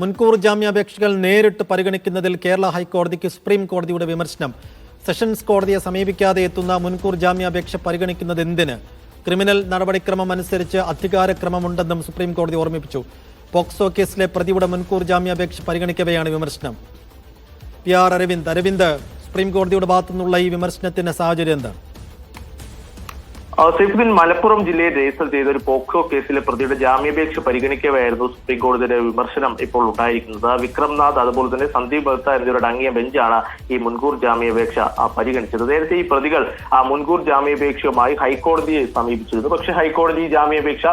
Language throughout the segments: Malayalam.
മുൻകൂർ ജാമ്യാപേക്ഷകൾ നേരിട്ട് പരിഗണിക്കുന്നതിൽ കേരള ഹൈക്കോടതിക്ക് സുപ്രീം കോടതിയുടെ വിമർശനം. സെഷൻസ് കോടതിയെ സമീപിക്കാതെ എത്തുന്ന മുൻകൂർ ജാമ്യാപേക്ഷ പരിഗണിക്കുന്നത് എന്തിന്? ക്രിമിനൽ നടപടിക്രമം അനുസരിച്ച് അധികാരക്രമമുണ്ടെന്നും സുപ്രീം കോടതി ഓർമ്മിപ്പിച്ചു. പോക്സോ കേസിലെ പ്രതിയുടെ മുൻകൂർ ജാമ്യാപേക്ഷ പരിഗണിക്കവെയാണ് വിമർശനം. P R Aravind. Aravind supreme കോടതിയുടെ ഭാഗത്തുനിന്നുള്ള ഈ വിമർശനത്തിന്റെ സാഹചര്യം എന്താണ്? സൈഫുദ്ദീൻ മലപ്പുറം ജില്ലയിൽ രജിസ്റ്റർ ചെയ്ത ഒരു പോക്സോ കേസിലെ പ്രതിയുടെ ജാമ്യാപേക്ഷ പരിഗണിക്കവെയായിരുന്നു സുപ്രീം കോടതിയുടെ വിമർശനം ഇപ്പോൾ ഉണ്ടായിരിക്കുന്നത്. വിക്രംനാഥ് അതുപോലെ തന്നെ സന്ദീപ് ബഹത്ത എന്നിവരുടെ അടങ്ങിയ ബെഞ്ചാണ് ഈ മുൻകൂർ ജാമ്യാപേക്ഷ പരിഗണിച്ചത്. നേരത്തെ ഈ പ്രതികൾ ആ മുൻകൂർ ജാമ്യാപേക്ഷയുമായി ഹൈക്കോടതിയെ സമീപിച്ചിരുന്നു. പക്ഷേ ഹൈക്കോടതി ജാമ്യാപേക്ഷ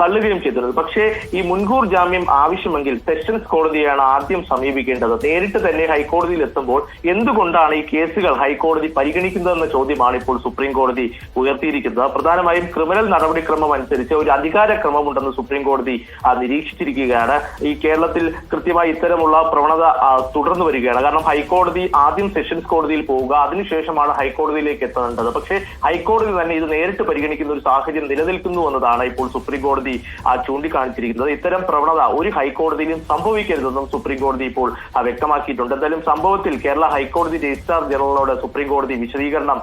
തള്ളുകയും ചെയ്തിരുന്നത് പക്ഷേ ഈ മുൻകൂർ ജാമ്യം ആവശ്യമെങ്കിൽ സെഷൻസ് കോടതിയാണ് ആദ്യം സമീപിക്കേണ്ടത്. നേരിട്ട് തന്നെ ഹൈക്കോടതിയിൽ എത്തുമ്പോൾ എന്തുകൊണ്ടാണ് ഈ കേസുകൾ ഹൈക്കോടതി പരിഗണിക്കുന്നതെന്ന ചോദ്യമാണ് ഇപ്പോൾ സുപ്രീം കോടതി ഉയർത്തിയിരിക്കുന്നത്. പ്രധാനമായും ക്രിമിനൽ നടപടിക്രമം അനുസരിച്ച് ഒരു അധികാര ക്രമമുണ്ടെന്ന് സുപ്രീം കോടതി നിരീക്ഷിച്ചിരിക്കുകയാണ്. ഈ കേരളത്തിൽ കൃത്യമായി ഇത്തരമുള്ള പ്രവണത തുടർന്നു വരികയാണ്. കാരണം ഹൈക്കോടതി ആദ്യം സെഷൻസ് കോടതിയിൽ പോവുക അതിനുശേഷമാണ് ഹൈക്കോടതിയിലേക്ക് എത്തേണ്ടത്. പക്ഷേ ഹൈക്കോടതി തന്നെ ഇത് നേരിട്ട് പരിഗണിക്കുന്ന ഒരു സാഹചര്യം നിലനിൽക്കുന്നു എന്നതാണ് ഇപ്പോൾ സുപ്രീം കോടതി ചൂണ്ടിക്കാണിച്ചിരിക്കുന്നത്. ഇത്തരം പ്രവണത ഒരു ഹൈക്കോടതിയിലും സംഭവിക്കരുതെന്നും സുപ്രീം കോടതി ഇപ്പോൾ വ്യക്തമാക്കിയിട്ടുണ്ട്. എന്തായാലും സംഭവത്തിൽ കേരള ഹൈക്കോടതി രജിസ്ട്രാർ ജനറലിനോട് സുപ്രീം കോടതി വിശദീകരണം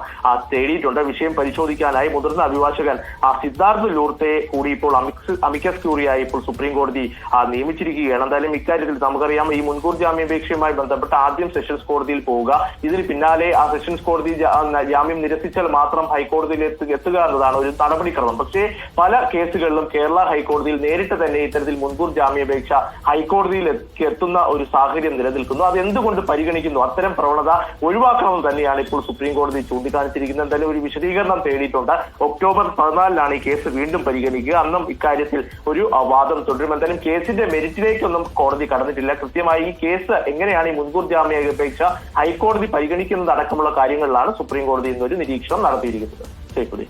തേടിയിട്ടുണ്ട്. വിഷയം പരിശോധിക്കാനായി മുതിർന്ന അഭിഭാഷകൻ ആ, സിദ്ധാർത്ഥ് ലൂർത്തെ കൂടി ഇപ്പോൾ അമിക്സ് അമിക്കസ് ക്യൂറിയായി ഇപ്പോൾ സുപ്രീം കോടതി നിയമിച്ചിരിക്കുകയാണ്. എന്തായാലും ഇക്കാര്യത്തിൽ നമുക്കറിയാം ഈ മുൻകൂർ ജാമ്യാപേക്ഷയുമായി ബന്ധപ്പെട്ട് ആദ്യം സെഷൻസ് കോടതിയിൽ പോവുക. ഇതിന് പിന്നാലെ ആ സെഷൻസ് കോടതി ജാമ്യം നിരസിച്ചാൽ മാത്രം ഹൈക്കോടതിയിൽ എത്തു- എത്തുക എന്നതാണ് ഒരു നടപടിക്രമം. പക്ഷേ പല കേസുകളിലും കേരള ഹൈക്കോടതിയിൽ നേരിട്ട് തന്നെ ഇത്തരത്തിൽ മുൻകൂർ ജാമ്യാപേക്ഷ ഹൈക്കോടതിയിൽ എത്തുന്ന ഒരു സാഹചര്യം നിലനിൽക്കുന്നു. അത് എന്തുകൊണ്ട് പരിഗണിക്കുന്നു? അത്തരം പ്രവണത ഒഴിവാക്കണമെന്ന് തന്നെയാണ് ഇപ്പോൾ സുപ്രീം കോടതി ചൂണ്ടിക്കാണിച്ചിരിക്കുന്നത്. എന്തായാലും ഒരു വിശദീകരണം തേടിയിട്ടുണ്ട്. ഒക്ടോബർ പതിനാലിനാണ് ഈ കേസ് വീണ്ടും പരിഗണിക്കുക. അന്നും ഇക്കാര്യത്തിൽ ഒരു വാദം തുടരും. എന്തായാലും കേസിന്റെ മെരിറ്റിലേക്കൊന്നും കോടതി കടന്നിട്ടില്ല. കൃത്യമായി ഈ കേസ് എങ്ങനെയാണ് ഈ മുൻകൂർ ജാമ്യാപേക്ഷ ഹൈക്കോടതി പരിഗണിക്കുന്നത് അടക്കമുള്ള കാര്യങ്ങളിലാണ് സുപ്രീം കോടതി ഇന്നൊരു നിരീക്ഷണം നടത്തിയിരിക്കുന്നത്. ശരി